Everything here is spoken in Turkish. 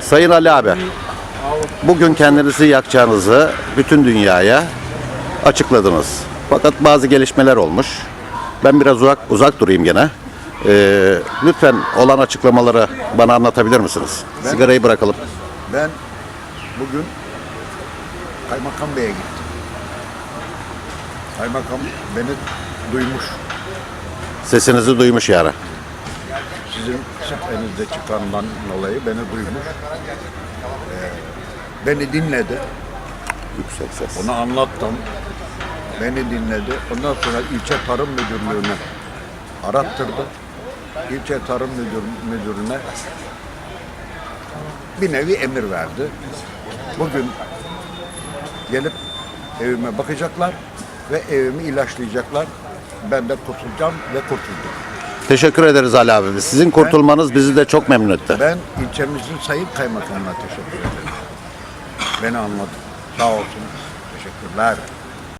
Sayın Ali abi, bugün kendinizi yakacağınızı bütün dünyaya açıkladınız. Fakat bazı gelişmeler olmuş. Ben biraz uzak uzak durayım gene. Ee, lütfen olan açıklamaları bana anlatabilir misiniz? Sigarayı bırakalım. Ben bugün Kaymakam Bey'e gittim. Kaymakam beni duymuş. Sesinizi duymuş yani. Sizin sitenizde çıkandan dolayı beni duymuş. Ee, beni dinledi. Yüksek ses. Onu anlattım. Beni dinledi. Ondan sonra ilçe tarım müdürlüğüne arattırdı. İlçe tarım müdür, müdürüne bir nevi emir verdi. Bugün gelip evime bakacaklar ve evimi ilaçlayacaklar. Ben de kurtulacağım ve kurtuldum. Teşekkür ederiz Ali abi. Sizin kurtulmanız bizi de çok memnun etti. Ben ilçemizin sayın kaymakamına teşekkür ederim. Beni anladı. Sağ olsun. Teşekkürler.